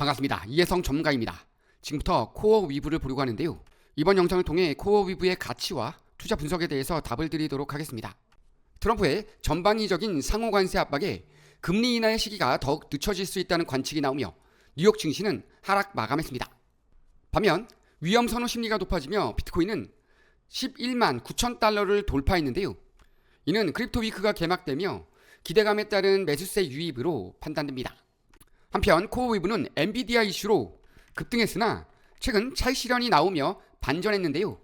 반갑습니다. 이혜성 전문가입니다. 지금부터 코어 위브를 보려고 하는데요. 이번 영상을 통해 코어 위브의 가치와 투자 분석에 대해서 답을 드리도록 하겠습니다. 트럼프의 전방위적인 상호 관세 압박에 금리 인하의 시기가 더욱 늦춰질 수 있다는 관측이 나오며 뉴욕 증시는 하락 마감했습니다. 반면 위험 선호 심리가 높아지며 비트코인은 11만 9천 달러를 돌파했는데요. 이는 크립토 위크가 개막되며 기대감에 따른 매수세 유입으로 판단됩니다. 한편 코어 위브는 엔비디아 이슈로 급등했으나 최근 차익 실현이 나오며 반전했는데요.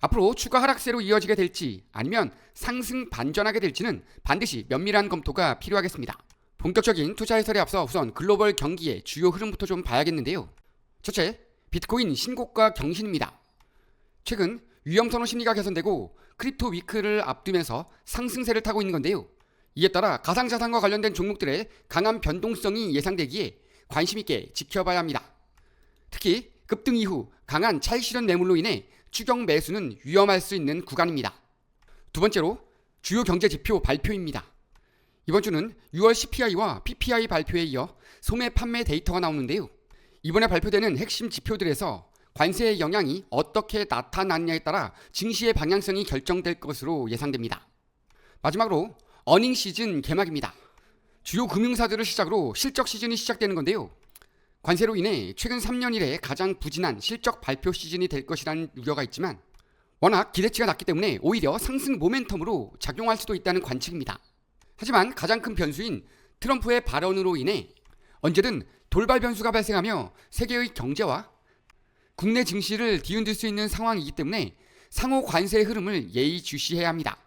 앞으로 추가 하락세로 이어지게 될지 아니면 상승 반전하게 될지는 반드시 면밀한 검토가 필요하겠습니다. 본격적인 투자 해설에 앞서 우선 글로벌 경기의 주요 흐름부터 좀 봐야겠는데요. 첫째, 비트코인 신고가 경신입니다. 최근 위험 선호 심리가 개선되고 크립토 위크를 앞두면서 상승세를 타고 있는 건데요. 이에 따라 가상자산과 관련된 종목들의 강한 변동성이 예상되기에 관심 있게 지켜봐야 합니다. 특히 급등 이후 강한 차익 실현 매물로 인해 추경 매수는 위험할 수 있는 구간입니다. 두 번째로 주요 경제 지표 발표입니다. 이번 주는 6월 CPI와 PPI 발표에 이어 소매 판매 데이터가 나오는데요. 이번에 발표되는 핵심 지표들에서 관세의 영향이 어떻게 나타났냐에 따라 증시의 방향성이 결정될 것으로 예상됩니다. 마지막으로 어닝 시즌 개막입니다. 주요 금융사들을 시작으로 실적 시즌이 시작되는 건데요. 관세로 인해 최근 3년 이래 가장 부진한 실적 발표 시즌이 될 것이라는 우려가 있지만 워낙 기대치가 낮기 때문에 오히려 상승 모멘텀으로 작용할 수도 있다는 관측입니다. 하지만 가장 큰 변수인 트럼프의 발언으로 인해 언제든 돌발 변수가 발생하며 세계의 경제와 국내 증시를 뒤흔들 수 있는 상황이기 때문에 상호 관세의 흐름을 예의주시해야 합니다.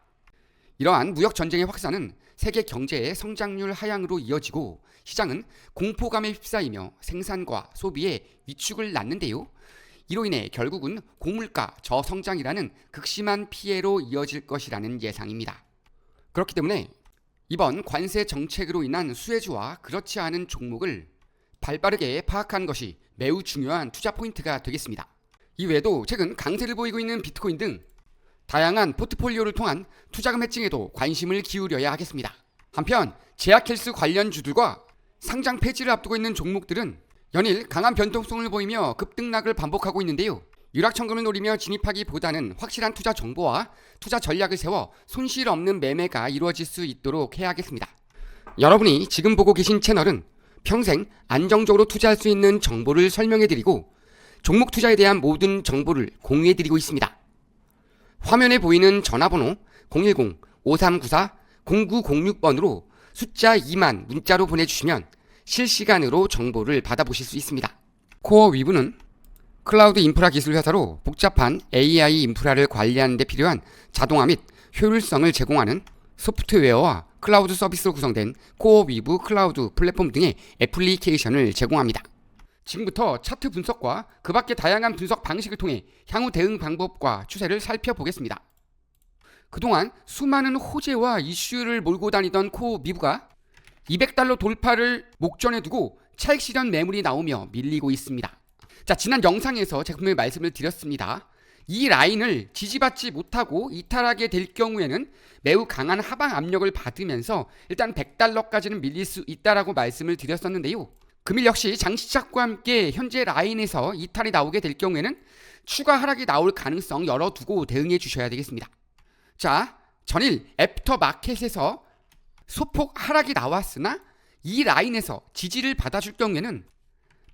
이러한 무역 전쟁의 확산은 세계 경제의 성장률 하향으로 이어지고 시장은 공포감에 휩싸이며 생산과 소비에 위축을 낳는데요. 이로 인해 결국은 고물가 저성장이라는 극심한 피해로 이어질 것이라는 예상입니다. 그렇기 때문에 이번 관세 정책으로 인한 수혜주와 그렇지 않은 종목을 발빠르게 파악하는 것이 매우 중요한 투자 포인트가 되겠습니다. 이외에도 최근 강세를 보이고 있는 비트코인 등 다양한 포트폴리오를 통한 투자금 해칭에도 관심을 기울여야 하겠습니다. 한편 제약헬스 관련 주들과 상장 폐지를 앞두고 있는 종목들은 연일 강한 변동성을 보이며 급등락을 반복하고 있는데요. 유락천금을 노리며 진입하기보다는 확실한 투자 정보와 투자 전략을 세워 손실 없는 매매가 이루어질 수 있도록 해야겠습니다. 여러분이 지금 보고 계신 채널은 평생 안정적으로 투자할 수 있는 정보를 설명해드리고 종목 투자에 대한 모든 정보를 공유해드리고 있습니다. 화면에 보이는 전화번호 010-5394-0906번으로 숫자 2만 문자로 보내주시면 실시간으로 정보를 받아보실 수 있습니다. 코어 위브는 클라우드 인프라 기술 회사로 복잡한 AI 인프라를 관리하는 데 필요한 자동화 및 효율성을 제공하는 소프트웨어와 클라우드 서비스로 구성된 코어 위브 클라우드 플랫폼 등의 애플리케이션을 제공합니다. 지금부터 차트 분석과 그 밖의 다양한 분석 방식을 통해 향후 대응 방법과 추세를 살펴보겠습니다. 그동안 수많은 호재와 이슈를 몰고 다니던 코어 미브가 200달러 돌파를 목전에 두고 차익 실현 매물이 나오며 밀리고 있습니다. 자, 지난 영상에서 분명히 말씀을 드렸습니다. 이 라인을 지지받지 못하고 이탈하게 될 경우에는 매우 강한 하방 압력을 받으면서 일단 100달러까지는 밀릴 수 있다라고 말씀을 드렸었는데요. 금일 역시 장시작과 함께 현재 라인에서 이탈이 나오게 될 경우에는 추가 하락이 나올 가능성 열어두고 대응해 주셔야 되겠습니다. 자, 전일 애프터 마켓에서 소폭 하락이 나왔으나 이 라인에서 지지를 받아줄 경우에는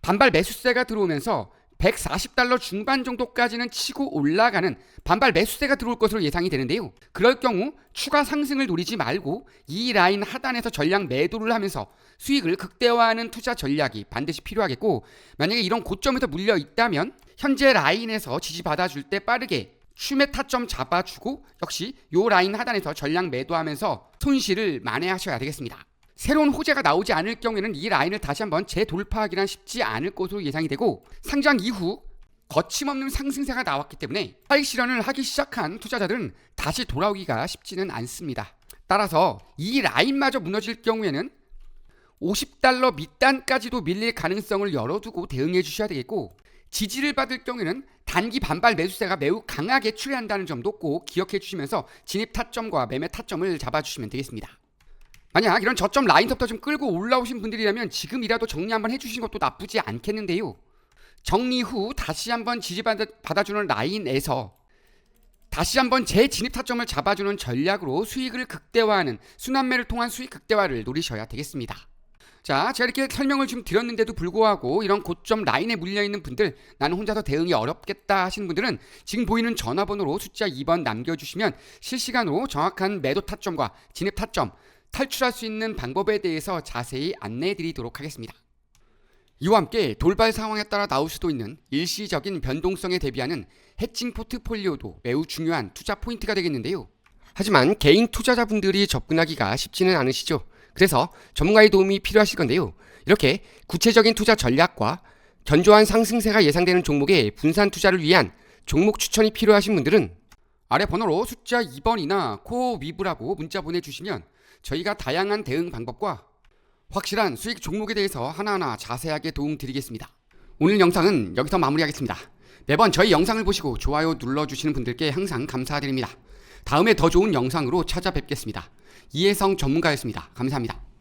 반발 매수세가 들어오면서 140달러 중반 정도까지는 치고 올라가는 반발 매수세가 들어올 것으로 예상이 되는데요. 그럴 경우 추가 상승을 노리지 말고 이 라인 하단에서 전량 매도를 하면서 수익을 극대화하는 투자 전략이 반드시 필요하겠고 만약에 이런 고점에서 물려 있다면 현재 라인에서 지지받아줄 때 빠르게 춤의 타점 잡아주고 역시 요 라인 하단에서 전량 매도하면서 손실을 만회하셔야 되겠습니다. 새로운 호재가 나오지 않을 경우에는 이 라인을 다시 한번 재돌파하기란 쉽지 않을 것으로 예상이 되고 상장 이후 거침없는 상승세가 나왔기 때문에 차익 실현을 하기 시작한 투자자들은 다시 돌아오기가 쉽지는 않습니다. 따라서 이 라인마저 무너질 경우에는 50달러 밑단까지도 밀릴 가능성을 열어두고 대응해 주셔야 되겠고 지지를 받을 경우에는 단기 반발 매수세가 매우 강하게 출현한다는 점도 꼭 기억해 주시면서 진입 타점과 매매 타점을 잡아 주시면 되겠습니다. 만약 이런 저점 라인부터 좀 끌고 올라오신 분들이라면 지금이라도 정리 한번 해주신 것도 나쁘지 않겠는데요. 정리 후 다시 한번 지지받아주는 라인에서 다시 한번 재진입 타점을 잡아주는 전략으로 수익을 극대화하는 순환매를 통한 수익 극대화를 노리셔야 되겠습니다. 자, 제가 이렇게 설명을 좀 드렸는데도 불구하고 이런 고점 라인에 물려 있는 분들, 나는 혼자서 대응이 어렵겠다 하시는 분들은 지금 보이는 전화번호로 숫자 2번 남겨주시면 실시간으로 정확한 매도 타점과 진입 타점, 탈출할 수 있는 방법에 대해서 자세히 안내해 드리도록 하겠습니다. 이와 함께 돌발 상황에 따라 나올 수도 있는 일시적인 변동성에 대비하는 해칭 포트폴리오도 매우 중요한 투자 포인트가 되겠는데요. 하지만 개인 투자자분들이 접근하기가 쉽지는 않으시죠. 그래서 전문가의 도움이 필요하실 건데요. 이렇게 구체적인 투자 전략과 견조한 상승세가 예상되는 종목의 분산 투자를 위한 종목 추천이 필요하신 분들은 아래 번호로 숫자 2번이나 코어 위브라고 문자 보내주시면 저희가 다양한 대응 방법과 확실한 수익 종목에 대해서 하나하나 자세하게 도움 드리겠습니다. 오늘 영상은 여기서 마무리하겠습니다. 매번 저희 영상을 보시고 좋아요 눌러주시는 분들께 항상 감사드립니다. 다음에 더 좋은 영상으로 찾아뵙겠습니다. 이혜성 전문가였습니다. 감사합니다.